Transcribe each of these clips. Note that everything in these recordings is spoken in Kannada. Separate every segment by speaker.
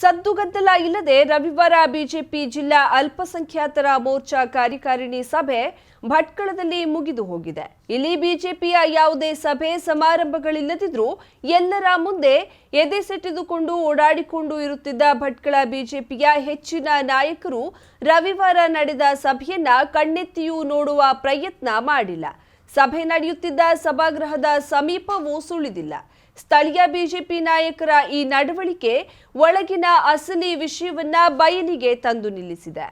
Speaker 1: ಸದ್ದುಗದ್ದಲ ಇಲ್ಲದೆ ರವಿವಾರ ಬಿಜೆಪಿ ಜಿಲ್ಲಾ ಅಲ್ಪಸಂಖ್ಯಾತರ ಮೋರ್ಚಾ ಕಾರ್ಯಕಾರಿಣಿ ಸಭೆ ಭಟ್ಕಳದಲ್ಲಿ ಮುಗಿದು ಹೋಗಿದೆ. ಇಲ್ಲಿ ಬಿಜೆಪಿಯ ಯಾವುದೇ ಸಭೆ ಸಮಾರಂಭಗಳಿಲ್ಲದಿದ್ರೂ ಎಲ್ಲರ ಮುಂದೆ ಎದೆ ಸೆಟೆದುಕೊಂಡು ಓಡಾಡಿಕೊಂಡು ಇರುತ್ತಿದ್ದ ಭಟ್ಕಳ ಬಿಜೆಪಿಯ ಹೆಚ್ಚಿನ ನಾಯಕರು ರವಿವಾರ ನಡೆದ ಸಭೆಯನ್ನ ಕಣ್ಣೆತ್ತಿಯೂ ನೋಡುವ ಪ್ರಯತ್ನ ಮಾಡಿಲ್ಲ. ಸಭೆ ನಡೆಯುತ್ತಿದ್ದ ಸಭಾಗೃಹದ ಸಮೀಪವೂ ಸುಳಿದಿಲ್ಲ. ಸ್ಥಳೀಯ ಬಿಜೆಪಿ ನಾಯಕರ ಈ ನಡವಳಿಕೆ ಒಳಗಿನ ಅಸಲಿ ವಿಷಯವನ್ನ ಬಯಲಿಗೆ ತಂದು ನಿಲ್ಲಿಸಿದೆ.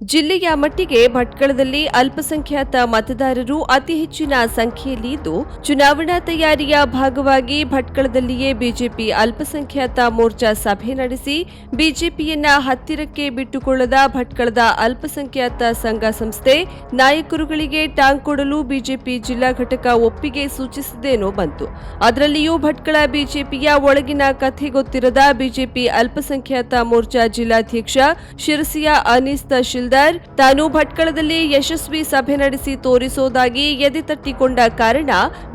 Speaker 1: ಜಿಲ್ಲೆಯ ಮಟ್ಟಿಗೆ ಭಟ್ಕಳದಲ್ಲಿ ಅಲ್ಪಸಂಖ್ಯಾತ ಮತದಾರರು ಅತಿ ಹೆಚ್ಚಿನ ಸಂಖ್ಯೆಯಲ್ಲಿ ಇದ್ದು ಚುನಾವಣಾ ತಯಾರಿಯ ಭಾಗವಾಗಿ ಭಟ್ಕಳದಲ್ಲಿಯೇ ಬಿಜೆಪಿ ಅಲ್ಪಸಂಖ್ಯಾತ ಮೋರ್ಚಾ ಸಭೆ ನಡೆಸಿ, ಬಿಜೆಪಿಯನ್ನ ಹತ್ತಿರಕ್ಕೆ ಬಿಟ್ಟುಕೊಳ್ಳದ ಭಟ್ಕಳದ ಅಲ್ಪಸಂಖ್ಯಾತ ಸಂಘ ಸಂಸ್ಥೆ ನಾಯಕರುಗಳಿಗೆ ಟಾಂಗ್ ಕೊಡಲು ಬಿಜೆಪಿ ಜಿಲ್ಲಾ ಘಟಕ ಒಪ್ಪಿಗೆ ಸೂಚಿಸಿದ್ದೇನೋ ಬಂತು. ಅದರಲ್ಲಿಯೂ ಭಟ್ಕಳ ಬಿಜೆಪಿಯ ಒಳಗಿನ ಕಥೆ ಗೊತ್ತಿರದ ಬಿಜೆಪಿ ಅಲ್ಪಸಂಖ್ಯಾತ ಮೋರ್ಚಾ ಜಿಲ್ಲಾಧ್ಯಕ್ಷ ಶಿರಸಿಯ ಅನೀಸ್ ತಹಶೀಲ್ದಾರ್ ತಾನು ಭಟ್ಕಳದಲ್ಲಿ ಯಶಸ್ವಿ ಸಭೆ ನಡೆಸಿ ತೋರಿಸೋದಾಗಿ ಎದೆ ತಟ್ಟಿಕೊಂಡ ಕಾರಣ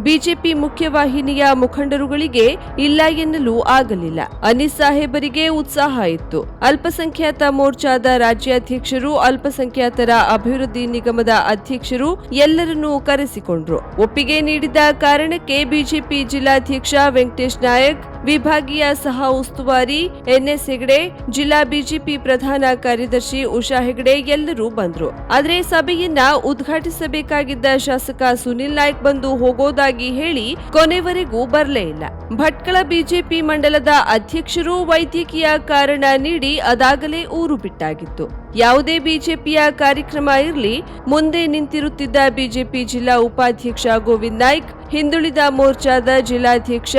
Speaker 1: ಬಿಜೆಪಿ ಮುಖ್ಯವಾಹಿನಿಯ ಮುಖಂಡರುಗಳಿಗೆ ಇಲ್ಲ ಎನ್ನಲು ಆಗಲಿಲ್ಲ. ಅನೀಸ್ ಸಾಹೇಬರಿಗೆ ಉತ್ಸಾಹ ಇತ್ತು. ಅಲ್ಪಸಂಖ್ಯಾತ ಮೋರ್ಚಾದ ರಾಜ್ಯಾಧ್ಯಕ್ಷರು, ಅಲ್ಪಸಂಖ್ಯಾತರ ಅಭಿವೃದ್ಧಿ ನಿಗಮದ ಅಧ್ಯಕ್ಷರು ಎಲ್ಲರನ್ನೂ ಕರೆಸಿಕೊಂಡ್ರು. ಒಪ್ಪಿಗೆ ನೀಡಿದ ಕಾರಣಕ್ಕೆ ಬಿಜೆಪಿ ಜಿಲ್ಲಾಧ್ಯಕ್ಷ ವೆಂಕಟೇಶ್ ನಾಯಕ್ ವಿಭಾಗೀಯ ಸಹ ಉಸ್ತುವಾರಿ ಎನ್ಎಸ್ ಹೆಗಡೆ, ಜಿಲ್ಲಾ ಬಿಜೆಪಿ ಪ್ರಧಾನ ಕಾರ್ಯದರ್ಶಿ ಉಷಾ ಹೆಗಡೆ ಎಲ್ಲರೂ ಬಂದ್ರು. ಆದರೆ ಸಭೆಯನ್ನ ಉದ್ಘಾಟಿಸಬೇಕಾಗಿದ್ದ ಶಾಸಕ ಸುನಿಲ್ ನಾಯ್ಕ್ ಬಂದು ಹೋಗೋದಾಗಿ ಹೇಳಿ ಕೊನೆವರೆಗೂ ಬರಲೇ ಇಲ್ಲ. ಭಟ್ಕಳ ಬಿಜೆಪಿ ಮಂಡಲದ ಅಧ್ಯಕ್ಷರು ವೈದ್ಯಕೀಯ ಕಾರಣ ನೀಡಿ ಅದಾಗಲೇ ಊರು ಬಿಟ್ಟಾಗಿತ್ತು. ಯಾವುದೇ ಬಿಜೆಪಿಯ ಕಾರ್ಯಕ್ರಮ ಇರಲಿ, ಮುಂದೆ ನಿಂತಿರುತ್ತಿದ್ದ ಬಿಜೆಪಿ ಜಿಲ್ಲಾ ಉಪಾಧ್ಯಕ್ಷ ಗೋವಿಂದ್ ನಾಯ್ಕ್, ಹಿಂದುಳಿದ ಮೋರ್ಚಾದ ಜಿಲ್ಲಾಧ್ಯಕ್ಷ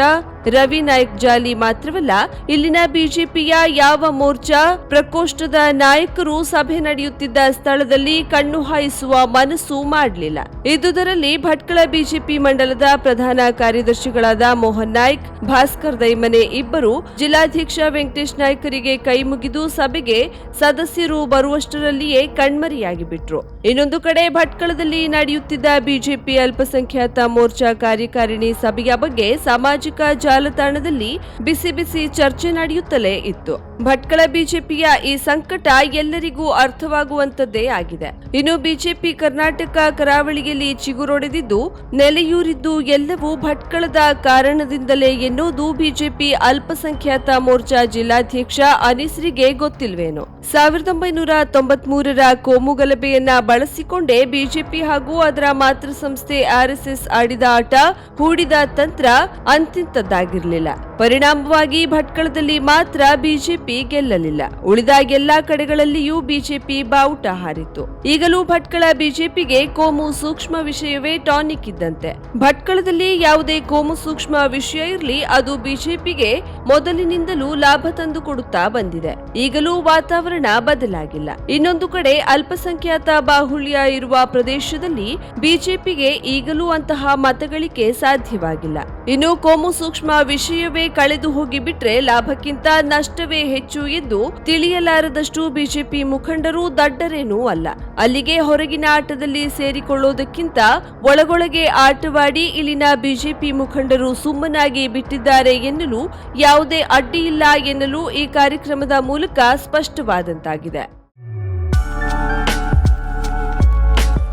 Speaker 1: ರವಿ ನಾಯ್ಕ್ ಜಾಲಿ ಮಾತ್ರವಲ್ಲ, ಇಲ್ಲಿನ ಬಿಜೆಪಿಯ ಯಾವ ಮೋರ್ಚಾ ಪ್ರಕೋಷ್ಠದ ನಾಯಕರು ಸಭೆ ನಡೆಯುತ್ತಿದ್ದ ಸ್ಥಳದಲ್ಲಿ ಕಣ್ಣು ಹಾಯಿಸುವ ಮನಸ್ಸು ಮಾಡಲಿಲ್ಲ. ಇದುದರಲ್ಲಿ ಭಟ್ಕಳ ಬಿಜೆಪಿ ಮಂಡಲದ ಪ್ರಧಾನ ಕಾರ್ಯದರ್ಶಿಗಳಾದ ಮೋಹನ್ ನಾಯ್ಕ್ ಭಾಸ್ಕರ್ ದೈಮನೆ ಇಬ್ಬರು ಜಿಲ್ಲಾಧ್ಯಕ್ಷ ವೆಂಕಟೇಶ್ ನಾಯ್ಕರಿಗೆ ಕೈ ಮುಗಿದು ಸಭೆಗೆ ಸದಸ್ಯರು ಬರುವಷ್ಟರಲ್ಲಿಯೇ ಕಣ್ಮರೆಯಾಗಿ ಬಿಟ್ರು ಇನ್ನೊಂದು ಕಡೆ ಭಟ್ಕಳದಲ್ಲಿ ನಡೆಯುತ್ತಿದ್ದ ಬಿಜೆಪಿ ಅಲ್ಪಸಂಖ್ಯಾತ ಮೋರ್ಚಾ ಕಾರ್ಯಕಾರಿಣಿ ಸಭೆಯ ಬಗ್ಗೆ ಸಾಮಾಜಿಕ ಜಾಲತಾಣದಲ್ಲಿ ಬಿಸಿ ಬಿಸಿ ಚರ್ಚೆ ನಡೆಯುತ್ತಲೇ ಇತ್ತು. ಭಟ್ಕಳ ಬಿಜೆಪಿಯ ಈ ಸಂಕಟ ಎಲ್ಲರಿಗೂ ಅರ್ಥವಾಗುವಂತದ್ದೇ ಆಗಿದೆ. ಇನ್ನು ಬಿಜೆಪಿ ಕರ್ನಾಟಕ ಕರಾವಳಿಯಲ್ಲಿ ಚಿಗುರೊಡೆದಿದ್ದು, ನೆಲೆಯೂರಿದ್ದು ಎಲ್ಲವೂ ಭಟ್ಕಳದ ಕಾರಣದಿಂದಲೇ ಎನ್ನುವುದು ಬಿಜೆಪಿ ಅಲ್ಪಸಂಖ್ಯಾತ ಮೋರ್ಚಾ ಜಿಲ್ಲಾಧ್ಯಕ್ಷ ಅನಿಸ್ರಿಗೆ ಗೊತ್ತಿಲ್ವೇನೋ. ಸಾವಿರದ ಒಂಬೈನೂರ ತೊಂಬತ್ಮೂರರ ಕೋಮು ಗಲಭೆಯನ್ನ ಬಳಸಿಕೊಂಡೇ ಬಿಜೆಪಿ ಹಾಗೂ ಅದರ ಮಾತೃ ಸಂಸ್ಥೆ ಆರ್ಎಸ್ಎಸ್ ಆಡಿದ ಆಟ ಹೂಡಿದ ತಂತ್ರ ಅಂತಿಂತದ್ದಾಗಿರಲಿಲ್ಲ. ಪರಿಣಾಮವಾಗಿ ಭಟ್ಕಳದಲ್ಲಿ ಮಾತ್ರ ಬಿಜೆಪಿ ಗೆಲ್ಲಲಿಲ್ಲ. ಉಳಿದ ಎಲ್ಲಾ ಕಡೆಗಳಲ್ಲಿಯೂ ಬಿಜೆಪಿ ಬಾವುಟ ಹಾರಿತು ಈಗಲೂ ಭಟ್ಕಳ ಬಿಜೆಪಿಗೆ ಕೋಮು ಸೂಕ್ಷ್ಮ ವಿಷಯವೇ ಟಾನಿಕ್ ಇದ್ದಂತೆ. ಭಟ್ಕಳದಲ್ಲಿ ಯಾವುದೇ ಕೋಮು ಸೂಕ್ಷ್ಮ ವಿಷಯ ಇರಲಿ, ಅದು ಬಿಜೆಪಿಗೆ ಮೊದಲಿನಿಂದಲೂ ಲಾಭ ತಂದು ಕೊಡುತ್ತಾ ಬಂದಿದೆ. ಈಗಲೂ ವಾತಾವರಣ ಬದಲಾಗಿಲ್ಲ. ಇನ್ನೊಂದು ಕಡೆ ಅಲ್ಪಸಂಖ್ಯಾತ ಬಾಹುಳ್ಯ ಇರುವ ಪ್ರದೇಶದಲ್ಲಿ ಬಿಜೆಪಿಗೆ ಈಗಲೂ ಅಂತಹ ಮತಗಳಿಕೆ ಸಾಧ್ಯವಾಗಿಲ್ಲ. ಇನ್ನು ಕೋಮು ಸೂಕ್ಷ್ಮ ವಿಷಯವೇ ಕಳೆದು ಹೋಗಿಬಿಟ್ರೆ ಲಾಭಕ್ಕಿಂತ ನಷ್ಟವೇ ಹೆಚ್ಚು ಎಂದು ತಿಳಿಯಲಾರದಷ್ಟು ಬಿಜೆಪಿ ಮುಖಂಡರು ದಡ್ಡರೇನೂ ಅಲ್ಲ. ಅಲ್ಲಿಗೆ ಹೊರಗಿನ ಆಟದಲ್ಲಿ ಸೇರಿಕೊಳ್ಳೋದಕ್ಕಿಂತ ಒಳಗೊಳಗೆ ಆಟವಾಡಿ ಇಲ್ಲಿನ ಬಿಜೆಪಿ ಮುಖಂಡರು ಸುಮ್ಮನಾಗಿ ಬಿಟ್ಟಿದ್ದಾರೆ ಎನ್ನಲು ಯಾವುದೇ ಅಡ್ಡಿ ಇಲ್ಲ ಎನ್ನಲು ಈ ಕಾರ್ಯಕ್ರಮದ ಮೂಲಕ ಸ್ಪಷ್ಟವಾದಂತಾಗಿದೆ.